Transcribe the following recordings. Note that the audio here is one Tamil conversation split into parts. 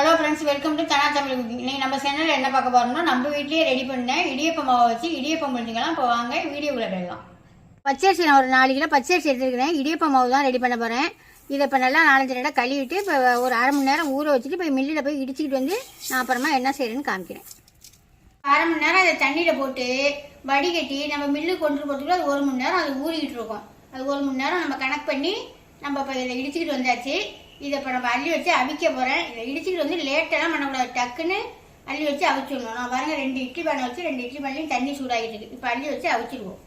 Hello friends welcome to Dhana Tamil cooking இன்னைக்கு நம்ம சேனலில் என்ன பார்க்க போகிறோம்னா நம்ம வீட்லேயே ரெடி பண்ணேன் இடியப்ப மாவை வச்சு இடியப்பம் பண்ணிக்கலாம் இப்போ வாங்க வீடியோக்குள்ள போயிடலாம். பச்சரிசி நான் ஒரு நாலு கிலோ பச்சரிசி எடுத்துருக்கிறேன். இடியப்ப மாவு தான் ரெடி பண்ண போகிறேன் இதை இப்போ நல்லா நாலஞ்சு நேரம் கழுவிட்டு இப்போ ஒரு அரை மணி நேரம் ஊற வச்சுட்டு இப்போ மில்லில் போய் இடிச்சிக்கிட்டு வந்து நான் அப்புறமா என்ன செய்கிறேன்னு காமிக்கிறேன். அரை மணி நேரம் அதை தண்ணியில் போட்டு வடிகட்டி நம்ம மில்லு கொண்டு போகிறதுக்குள்ள அது ஒரு மணி நேரம் அது ஊறிக்கிட்டு இருக்கும். அது ஒரு மணி நேரம் நம்ம கணக்கு பண்ணி நம்ம இப்போ இதை இடிச்சிக்கிட்டு வந்தாச்சு. இதை இப்போ நம்ம அள்ளி வச்சு அவிக்க போகிறேன் இதை இடிச்சிக்கிட்டு வந்து லேட்டெல்லாம் பண்ணக்கூடாது. டக்குன்னு அள்ளி வச்சு அவிச்சிடணும். நான் பாருங்கள் ரெண்டு இட்லி பானை வச்சு ரெண்டு இட்லி பானையும் தண்ணி சூடாகிட்டு இருக்கு. இப்போ அள்ளி வச்சு அவிச்சிடுவோம்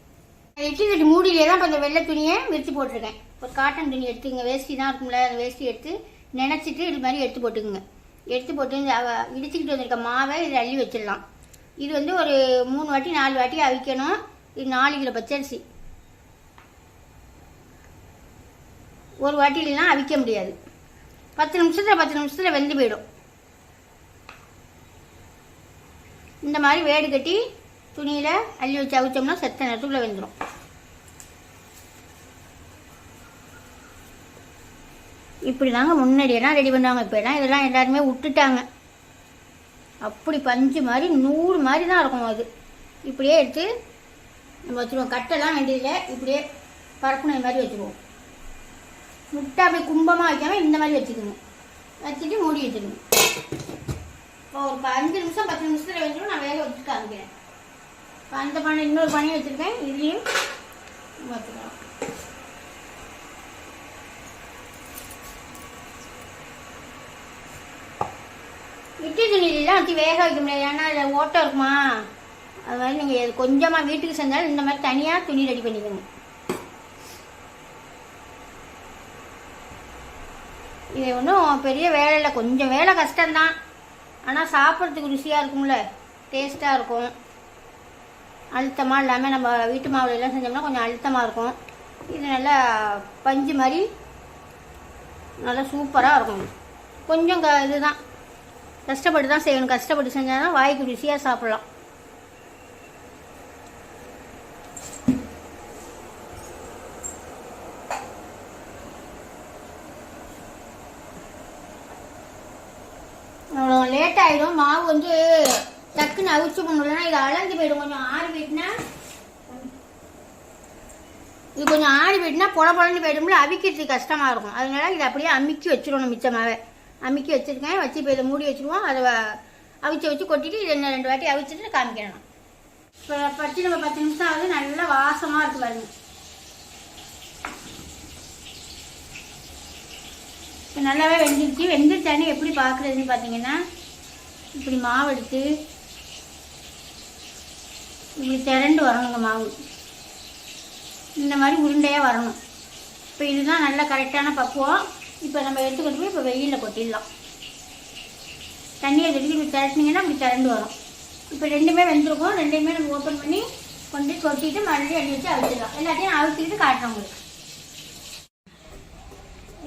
இட்லி கட்டி மூடியிலே தான் இப்போ வெள்ளை துணியை விரித்து போட்டிருக்கேன். ஒரு காட்டன் துணி எடுத்துங்க வேஷ்டி தான் இருக்கும்ல அந்த வேஷ்டி எடுத்து நினச்சிட்டு இது மாதிரி எடுத்து போட்டுக்குங்க. எடுத்து போட்டு இந்த அவ- இடிச்சுக்கிட்டு வந்திருக்க மாவை இதில் அள்ளி வச்சிடலாம். இது வந்து ஒரு மூணு வாட்டி நாலு வாட்டி அவிக்கணும். இது நாலு கிலோ பச்சரிசி. ஒரு வாட்டிலாம் அவிக்க முடியாது. பத்து நிமிஷத்தில் பத்து நிமிஷத்தில் வெந்து போயிடும். இந்த மாதிரி வேடு கட்டி துணியில் அள்ளி வச்சு அவிச்சோம்னா செத்த நேரத்துக்குள்ளே வெந்துடும் இப்படி தாங்க முன்னாடியெல்லாம் ரெடி பண்ணுவாங்க இப்போலாம் இதெல்லாம் எல்லாருமே விட்டுட்டாங்க. அப்படி பஞ்சு மாதிரி நூறு மாதிரி தான் இருக்கும் அது. இப்படியே எடுத்து நம்ம வச்சுருவோம். கட்டெல்லாம் வேண்டியதில்லை. இப்படியே பறக்குன மாதிரி வச்சுருவோம். முட்டை அப்படியே கும்பமாக வைக்காமல் இந்த மாதிரி வச்சுக்கணும். வச்சுட்டு மூடி வச்சுக்கணும் இப்போ ஒரு அஞ்சு நிமிஷம் பத்து நிமிஷத்தில் வெந்துடும் நான் வேக வச்சு காமிக்கிறேன். இப்போ அந்த பானை இன்னொரு பானையும் வச்சுருக்கேன். இதுலேயும் வச்சுக்கலாம் இட்லி துணிலாம் வச்சு வேக வைக்க முடியாது. ஏன்னா அதில் ஓட்டம் இருக்குமா? அது மாதிரி நீங்கள் கொஞ்சமாக வீட்டுக்கு செஞ்சாலும் இந்த மாதிரி தனியாக துணி ரெடி பண்ணிக்கணும். இது ஒன்றும் பெரிய வேலை இல்லை. கொஞ்சம் வேலை கஷ்டம்தான். ஆனால் சாப்பிட்றதுக்கு ருசியாக இருக்கும்ல. டேஸ்ட்டாக இருக்கும். அழுத்தமாக இல்லாமல் நம்ம வீட்டு மாவுல எல்லாம் செஞ்சோம்னா கொஞ்சம் அழுத்தமாக இருக்கும். இது நல்லா பஞ்சு மாதிரி நல்லா சூப்பராக இருக்கும். கொஞ்சம் க இதுதான். கஷ்டப்பட்டு தான் செய்யணும். கஷ்டப்பட்டு செஞ்சால் தான் வாய்க்கு ருசியாக சாப்பிட்லாம். லேட் ஆகிடும் மாவு வந்து டக்குன்னு அவிச்சு பண்ணலாம் இது அலைஞ்சு போயிடும். கொஞ்சம் ஆறி போயிட்டுனா இது கொஞ்சம் ஆறி போயிட்டுனா புல பொலன்னு போயிடும்ல. அவிக்கிறதுக்கு கஷ்டமாக இருக்கும். அதனால இதை அப்படியே அமுக்கி வச்சிடணும் மிச்சமாகவே அமுக்கி வச்சுருக்கேன். வச்சு இப்போ இதை மூடி வச்சுருவோம். அதை அவிச்சு வச்சு கொட்டிட்டு இதை ரெண்டு வாட்டி அவிச்சிட்டு காமிக்கிறேன். இப்போ பச்சு நம்ம பத்து நிமிஷம் ஆகுது. நல்லா வாசமாக இருக்குது பாருங்க. நல்லாவே வெந்துருச்சு வெந்துருச்சானே எப்படி பார்க்குறதுன்னு பார்த்தீங்கன்னா இப்படி மாவு எடுத்து இப்படி திரண்டு வரணுங்க மாவு. இந்த மாதிரி உருண்டையாக வரணும். இப்போ இதுதான் நல்லா கரெக்டான பக்குவம். இப்போ நம்ம எடுத்துக்கிட்டு போய் இப்போ வெயிலில் கொட்டிடலாம். தண்ணியை எடுத்து இப்படி திரட்டினீங்கன்னா இப்படி திரண்டு வரும். இப்போ ரெண்டுமே வெந்திருக்கும். ரெண்டையுமே நம்ம ஓப்பன் பண்ணி கொண்டு கொட்டிட்டு மறுபடியும் அடி வச்சு அவிச்சிடலாம். எல்லாத்தையும் அழுத்திட்டு காட்டுறோம் உங்களுக்கு.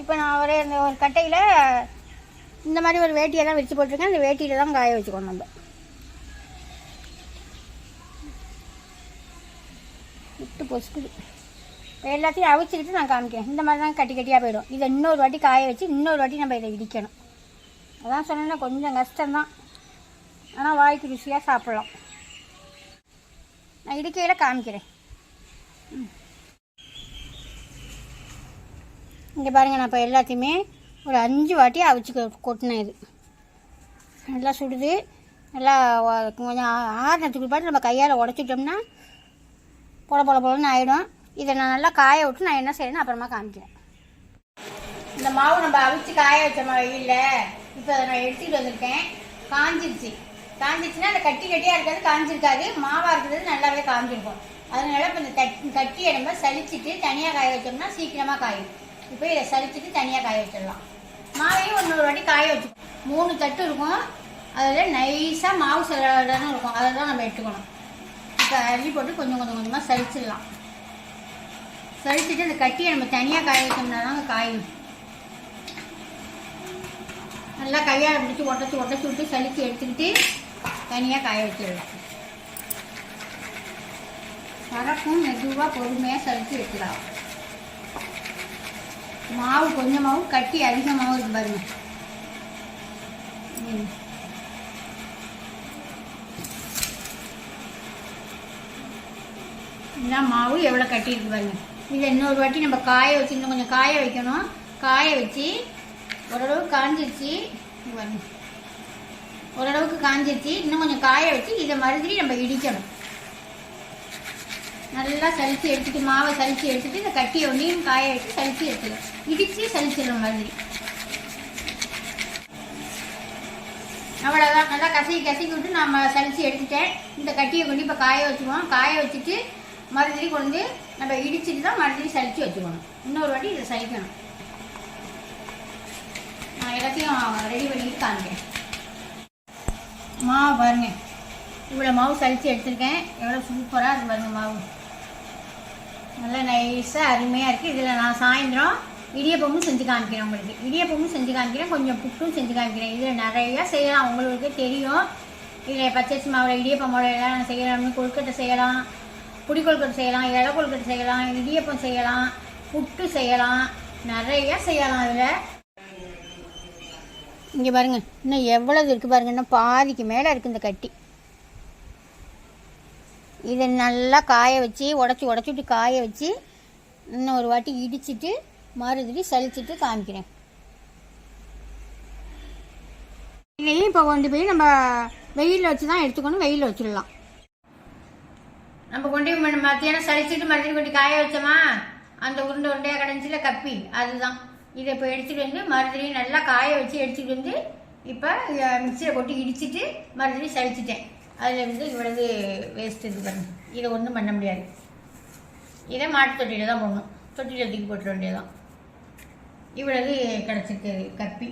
இப்போ நான் ஒரு இந்த ஒரு கட்டையில் இந்த மாதிரி ஒரு வேட்டியை தான் விரிச்சு போட்டிருக்கேன். அந்த வேட்டியில் தான் காய வச்சுக்கணும் நம்ம. விட்டு பொசுக்குது. எல்லாத்தையும் அவிச்சுக்கிட்டு நான் காமிக்கிறேன். இந்த மாதிரி தான் கட்டி கட்டியாக போயிடும். இதை இன்னொரு வாட்டி காய வச்சு இன்னொரு வாட்டி நம்ம இதை இடிக்கணும் அதான் சொன்னேன்னா கொஞ்சம் கஷ்டம்தான். ஆனால் வாய்க்கு ருசியாக சாப்பிடலாம். நான் இடிக்கையில் காமிக்கிறேன். ம். இங்கே பாருங்கள் நான் இப்போ எல்லாத்தையுமே ஒரு அஞ்சு வாட்டி அவிச்சு கொ- கொட்டினேன் இது. நல்லா சுடுது. நல்லா கொஞ்சம் ஆறுனத்துக்கு பாட்டு நம்ம கையால் உடச்சிட்டோம்னா பொல பொல பொலன்னு ஆகிடும் இதை நான் நல்லா காய விட்டு நான் என்ன செய்யணும் அப்புறமா காமிக்கிறேன். இந்த மாவு நம்ம அவிச்சு காய வச்ச இல்லை இப்போ அதை நான் எடுத்துகிட்டு வந்திருக்கேன். காஞ்சிருச்சு. காஞ்சிருச்சுன்னா அந்த கட்டி கட்டியாக இருக்காது காஞ்சிருக்காது. மாவாக இருக்கிறது நல்லாவே காஞ்சிருக்கும். அதனால இப்போ இந்த தட் கட்டியை நம்ம சலிச்சிட்டு தனியாக காய வச்சோம்னா சீக்கிரமாக காயும். இப்போ இதை சலிச்சிட்டு தனியாக காய வச்சிடலாம். மாவையும் இன்னொரு வாட்டி காய வச்சு மூணு தட்டு இருக்கும். அதில் நைஸாக மாவு சிலன்னு இருக்கும். அதை தான் நம்ம எடுத்துக்கணும். இப்போ அரிசி போட்டு கொஞ்சம் கொஞ்சம் கொஞ்சமாக சலிச்சிடலாம் சளிச்சிட்டு அந்த கட்டியை நம்ம தனியாக காய வச்சோம்னா தாங்க காயும். நல்லா கையால் பிடிச்சி உடச்சி உடச்சி விட்டு சலிச்சு எடுத்துக்கிட்டு தனியாக காய வச்சிடலாம். பறக்கும் மெதுவாக பொறுமையாக சலித்து எடுத்துக்கலாம். மாவு கொஞ்சமாகவும் கட்டி அதிகமாகவும் இருக்கு பாருங்க. ம். இதான் மாவு எவ்வளோ கட்டியிருக்கு பாருங்க. இதை இன்னொரு வாட்டி நம்ம காய வச்சு இன்னும் கொஞ்சம் காய வைக்கணும். காய வச்சு ஓரளவு காஞ்சிருச்சு. பாருங்க. ஓரளவுக்கு காஞ்சிருச்சு. இன்னும் கொஞ்சம் காய வச்சு இதை மறுபடியும் நம்ம இடிக்கணும். நல்லா சலிச்சு எடுத்துட்டு மாவை சலிச்சு எடுத்துட்டு இந்த கட்டி ஒன்றையும் காய வச்சு சலிச்சு எடுத்துடும் இடிச்சு சலிச்சிடும் மாதிரி. அவ்வளோதான் நல்லா கசகி கசக்கி விட்டு நம்ம சலிச்சு எடுத்துட்டேன். இந்த கட்டியை கொண்டு இப்போ காய வச்சுக்குவோம் காய வச்சுட்டு மறுபடியும் கொண்டு நம்ம இடிச்சிட்டு தான் மறுபடியும் சலிச்சு வச்சுக்கணும். இன்னொரு வாட்டி இதை சலிக்கணும் நான் எல்லாத்தையும் ரெடி பண்ணிட்டு காமிக்கிறேன். மாவு பாருங்கள் இவ்வளோ மாவு சளிச்சு எடுத்திருக்கேன். எவ்வளோ சூப்பராக இருக்கு பாருங்க மாவு. நல்லா நைஸாக அருமையாக இருக்குது இதில் நான் சாயந்தரம் இடியப்பமும் செஞ்சு காமிக்கிறேன் உங்களுக்கு. இடியப்பமும் செஞ்சு காமிக்கிறேன். கொஞ்சம் புட்டும் செஞ்சு காமிக்கிறேன். இதில் நிறையா செய்யலாம். உங்களுக்கு தெரியும். இதில் பச்சரிசி மாவில் இடியப்பம் மாவில் எல்லாம் செய்யலாம். கொழுக்கட்டை செய்யலாம். புடி கொழுக்கட்டை செய்யலாம். இலை கொழுக்கட்டை செய்யலாம். இடியப்பம் செய்யலாம். புட்டு செய்யலாம். நிறையா செய்யலாம் அதில் இங்கே பாருங்கள் இன்னும் எவ்வளவு இருக்குது பாருங்கள் இன்னும் பாதிக்கு மேலே இருக்குது இந்த கட்டி. இதை நல்லா காய வச்சு உடச்சி உடச்சிட்டு காய வச்சு இன்னும் ஒரு வாட்டி இடிச்சிட்டு மறுபடியும் சலிச்சிட்டு காமிக்கிறேன். இதையும் இப்போ கொண்டு போய் நம்ம வெயிலில் வச்சு தான் எடுத்துக்கணும் வெயிலில் வச்சிடலாம். நம்ம கொண்டு போய் மத்தியானம் சலிச்சிட்டு மறுபடியும் கொண்டு காய வச்சோமா? அந்த உருண்டை உருண்டையாக கிடஞ்சில கப்பி அதுதான். இதை இப்போ எடுத்துகிட்டு வந்து மறுபடியும் நல்லா காய வச்சு எடுத்துகிட்டு வந்து இப்போ மிக்சியில் போட்டு இடிச்சிட்டு மறுபடியும் சலிச்சிட்டேன் அதுலேருந்து இவ்வளவு வேஸ்ட் இது பண்ணு. இதை ஒன்றும் பண்ண முடியாது. இதை மாட்டு தொட்டியில் தான் போடணும். தொட்டியில் தூக்கி போட்டுற வேண்டியதான் இவ்வளவு கிடச்சிருக்கு கப்பி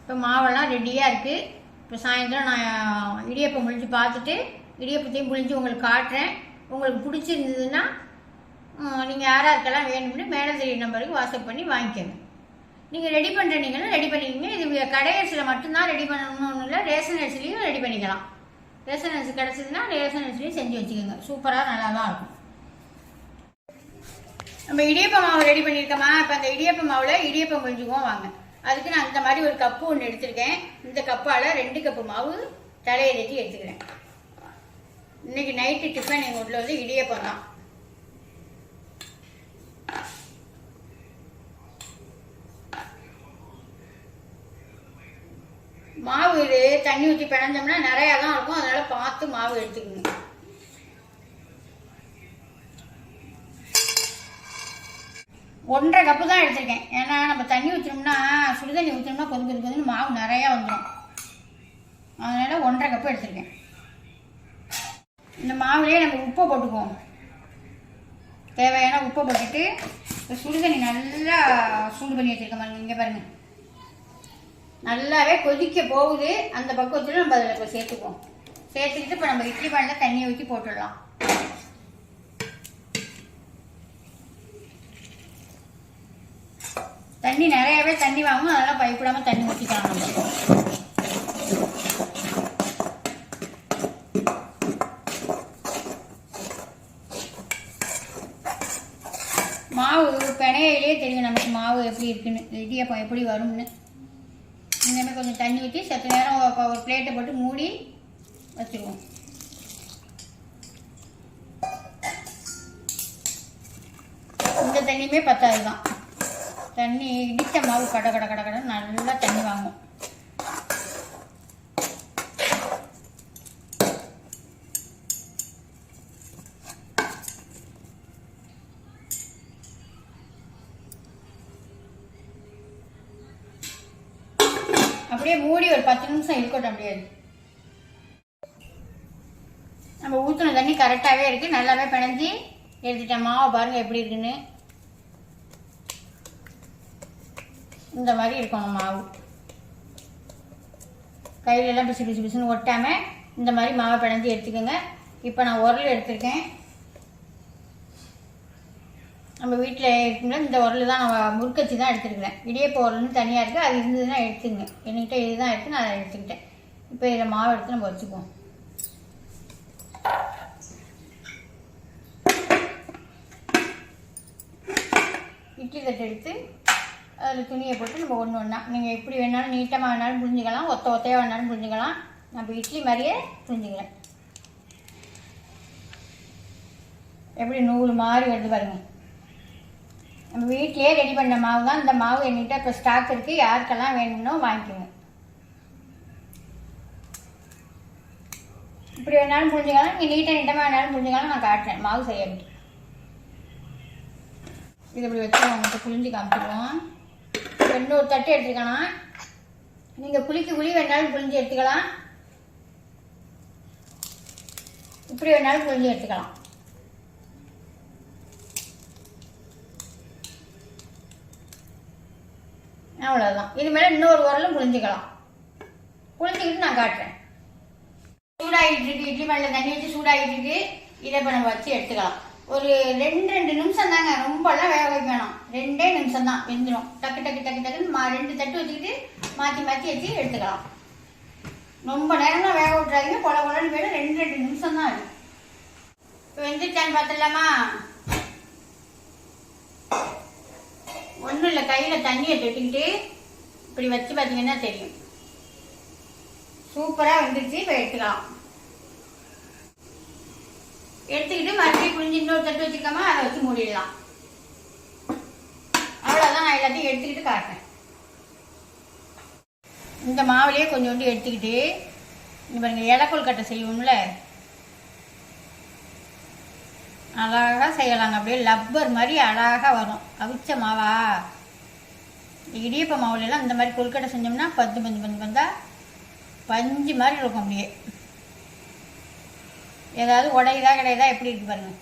இப்போ மாவெல்லாம் ரெடியாக இருக்குது இப்போ சாயந்தரம் நான் இடியப்பம் முழிஞ்சு பார்த்துட்டு இடியப்பத்தையும் புழிஞ்சு உங்களுக்கு காட்டுறேன். உங்களுக்கு பிடிச்சிருந்ததுன்னா நீங்கள் யார் யாருக்கெல்லாம் வேணும்னு மேலே நம்பருக்கு வாட்ஸ்அப் பண்ணி வாங்கிக்கோங்க. நீங்கள் ரெடி பண்ணுறீங்கன்னா ரெடி பண்ணிக்கோங்க. இது கடை அரிசியில் மட்டும்தான் ரெடி பண்ணணும்னு இல்லை. ரேஷன் அரிசிலையும் ரெடி பண்ணிக்கலாம். ரேஷன் அரிசி கிடச்சிதுன்னா ரேஷன் அரிசிலையும் செஞ்சு வச்சுக்கோங்க. சூப்பராக நல்லா தான் இருக்கும். நம்ம இடியப்ப மாவு ரெடி பண்ணியிருக்கோமா? இப்போ அந்த இடியப்ப மாவில் இடியப்பம் கொஞ்சமாக வாங்க. அதுக்கு நான் இந்த மாதிரி ஒரு கப்பு ஒன்று எடுத்திருக்கேன். இந்த கப்பால் ரெண்டு கப்பு மாவு தலையை தட்டி எடுத்துக்கிறேன். இன்றைக்கி நைட்டு டிஃபன் எங்கள் வீட்டில் வந்து இடியப்பம் தான் மாவு இது தண்ணி ஊற்றி பிணைஞ்சோம்னா நிறையா தான் இருக்கும். அதனால் பார்த்து மாவு எடுத்துக்கணும் ஒன்றரை கப்பு தான் எடுத்திருக்கேன். ஏன்னா நம்ம தண்ணி ஊற்றினோம்னா சுடுதண்ணி ஊற்றினோம்னா கொதி கொதி கொதின்னு மாவு நிறையா வந்துடும் அதனால் ஒன்றரை கப்பு எடுத்திருக்கேன். இந்த மாவுலேயே நம்ம உப்பை போட்டுக்குவோம். தேவையான உப்பை போட்டுட்டு சுடுதண்ணி நல்லா சூடு பண்ணி வச்சிருக்கேன் பாருங்கள் இங்கே பாருங்கள் நல்லாவே கொதிக்க போகுது. அந்த பக்குவத்தில் நம்ம அதில் இப்போ சேர்த்துக்குவோம். சேர்த்துக்கிட்டு இப்போ நம்ம இட்லி பானில் தண்ணியை ஊற்றி போட்டுடலாம். தண்ணி நிறையவே தண்ணி வாங்கும். அதெல்லாம் பயப்படாமல் தண்ணி ஊற்றிக்கலாம் நம்ம மாவு பிணையிலே தெரியும் நமக்கு மாவு எப்படி இருக்குன்னு. இடியப்பம் எப்படி வரும்னு. இனிமேல் கொஞ்சம் தண்ணி ஊற்றி சற்று நேரம் ஒரு- பிளேட்டை போட்டு மூடி வச்சுருவோம். இந்த தண்ணியுமே பத்தாது தான் தண்ணி இடித்த மாவு கட கட கட கட நல்லா தண்ணி வாங்கும். அப்படியே மூடி ஒரு பத்து நிமிஷம் இருக்கட்டும் அப்படியே நம்ம ஊற்றின தண்ணி கரெக்டாகவே இருக்குது நல்லாவே பிணைஞ்சி எடுத்துட்டேன். மாவை பாருங்கள் எப்படி இருக்குன்னு. இந்த மாதிரி இருக்கணும் மாவு. கையிலெல்லாம் பிசு பிசு பிசுன்னு ஒட்டாமல் இந்த மாதிரி மாவை பிணைஞ்சி எடுத்துக்கோங்க. இப்போ நான் உரல் எடுத்திருக்கேன். நம்ம வீட்டில் இருக்குங்களா இந்த உரல் தான் நான் முறுக்கச்சி தான் எடுத்துருக்கிறேன். இடியப்ப உரல்னு தனியாக இருக்குது அது இருந்ததுன்னா எடுத்துங்க என்கிட்ட இதுதான் இருக்குது நான் அதை எடுத்துக்கிட்டேன். இப்போ இதில் மாவு எடுத்து நம்ம வச்சுக்குவோம். இட்லி தட்டு எடுத்து அதில் துணியை போட்டு நம்ம ஒன்று ஒன்றா நீங்கள் எப்படி வேணாலும் நீட்டமாக வேணாலும் புரிஞ்சுக்கலாம் ஒத்த ஒத்தையாக வேணாலும் புரிஞ்சுக்கலாம். நம்ம இட்லி மாதிரியே புரிஞ்சுக்கிறேன். எப்படி நூல் மாதிரி வருது பாருங்கள் நம்ம வீட்டிலேயே ரெடி பண்ண மாவு தான் இந்த மாவு என்கிட்ட இப்போ ஸ்டாக் இருக்குது யாருக்கெல்லாம் வேணும்னோ வாங்கிக்கோங்க. இப்படி வேணாலும் புரிஞ்சுக்கலாம். நீங்கள் நீட்டாக நீட்டமாக வேணாலும் புரிஞ்சுக்கலாம். நான் காட்டுறேன். மாவு செய்யறது இது இப்படி வச்சு உங்களுக்கு புளிஞ்சு காமிச்சிடுவோம். ரெண்டு இன்னொரு தட்டு எடுத்துக்கலாம் நீங்கள் குளிக்கு குழி வேணாலும் புளிஞ்சு எடுத்துக்கலாம். இப்படி வேணாலும் புளிஞ்சு எடுத்துக்கலாம். அவ்வளோதான் இது மேலே இன்னொரு உரலும் புரிஞ்சுக்கலாம் புரிஞ்சுக்கிட்டு நான் காட்டுறேன். சூடாகிட்டு இருக்கு. இட்லி மேலே தண்ணி வச்சு சூடாகிட்டு இருக்கு. இதை இப்போ நம்ம வச்சு எடுத்துக்கலாம். ஒரு ரெண்டு ரெண்டு நிமிஷம் தாங்க. ரொம்பலாம் வேக வைக்க வேணாம். ரெண்டே நிமிஷம் தான். வெந்துடும் டக்கு டக்கு டக்கு டக்குன்னு மா ரெண்டு தட்டு வச்சுக்கிட்டு மாற்றி மாற்றி வச்சு எடுத்துக்கலாம். ரொம்ப நேரம்லாம் வேக விட்றாதீங்க கொல கொலன்னு போய்ட்டு ரெண்டு ரெண்டு நிமிஷம் தான் இருக்கும் இப்போ வெந்துட்டான்னு பார்த்துடலாமா ஒன்றும் இல்லை கையில் தண்ணியை தொட்டிக்கிட்டு இப்படி வச்சு பார்த்தீங்கன்னா தெரியும். சூப்பராக வந்துருச்சு இப்போ எடுத்துக்கலாம். எடுத்துக்கிட்டு மறுபடியும் புளிஞ்சு இன்னொரு தட்டு வச்சுக்காம அதை வச்சு மூடிடலாம். அவ்வளோதான் நான் எல்லாத்தையும் எடுத்துக்கிட்டு காட்டுறேன். இந்த மாவுலேயே கொஞ்சோண்டு எடுத்துக்கிட்டு இப்போ பாருங்க இலக்கோல் கட்டை செய்வோம்ல. அழகாக செய்யலாங்க. அப்படியே லப்பர் மாதிரி அழகாக வரும். அவிச்ச மாவா? இடியப்ப மாவுலலாம் இந்த மாதிரி கொழுக்கட்டை செஞ்சோம்னா பத்து பஞ்சு பஞ்சு பந்தா பஞ்சு மாதிரி இருக்கும் அப்படியே. ஏதாவது உடையுதா கிடையாதா எப்படி இருக்கு பாருங்கள்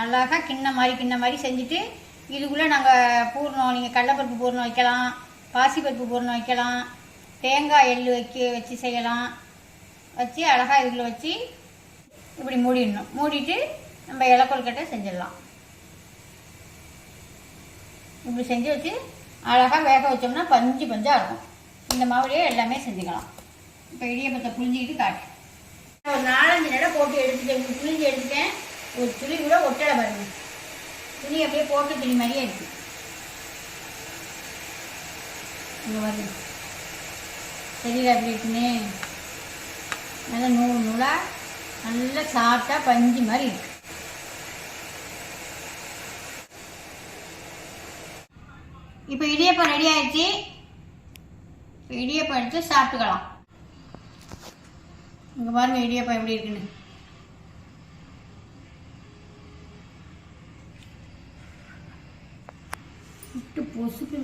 அழகாக கிண்ண மாதிரி கிண்ண மாதிரி செஞ்சுட்டு இதுக்குள்ளே நாங்கள் பூர்ணம் நீங்கள் கடலைப்பருப்பு பூர்ணம் வைக்கலாம் பாசிப்பருப்பு பூர்ணம் வைக்கலாம் தேங்காய் எள் வைக்க வச்சு செய்யலாம். வச்சு அழகாக இதுக்குள்ள வச்சு இப்படி மூடிடணும். மூடிட்டு நம்ம இலக்கொழுக்கட்டை செஞ்சிடலாம். இப்படி செஞ்சு வச்சு அழகாக வேக வச்சோம்னா பஞ்சு பஞ்சாக இருக்கும். இந்த மாவுலேயே எல்லாமே செஞ்சுக்கலாம். இப்போ இடியப்பத்தை புளிஞ்சிக்கிட்டு காட்டு. ஒரு நாலஞ்சு நேரம் போட்டு எடுத்துட்டேன். இப்படி புளிஞ்சு எடுத்துட்டேன். ஒரு துளி கூட ஒட்டலை பாருங்க. துணி அப்படியே போட்டு துணி மாதிரியே இருக்குது இங்கே வருது தெரியல அப்படி இருக்குன்னு நல்லா நூல் நூலாக நல்லா சாப்பிட்டா பஞ்சு மாதிரி இருக்குது இப்போ இடியப்பம் ரெடி ஆயிடுச்சு. இப்போ இடியப்பம் எடுத்து சாப்பிட்டுக்கலாம். இங்கே பாருங்கள் இடியப்பம் எப்படி இருக்குன்னு. விட்டு பொசுக்கு.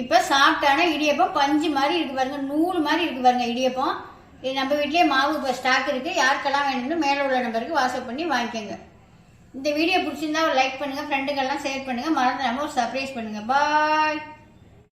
இப்போ சாப்பிட்டான இடியப்பம் பஞ்சு மாதிரி இருக்கு பாருங்க நூல் மாதிரி இருக்கு பாருங்க இடியப்பம். இது நம்ம வீட்லேயே மாவு இப்போ ஸ்டாக் இருக்குது யாருக்கெல்லாம் வேணும்னு மேலே உள்ள நம்பருக்கு வாட்ஸ்அப் பண்ணி வாங்கிக்கோங்க. இந்த வீடியோ பிடிச்சிருந்தா ஒரு லைக் பண்ணுங்கள் ஃப்ரெண்டுக்கெல்லாம் ஷேர் பண்ணுங்கள் மறந்து நம்ம ஒரு சர்ப்ரைஸ் பண்ணுங்கள் பாய்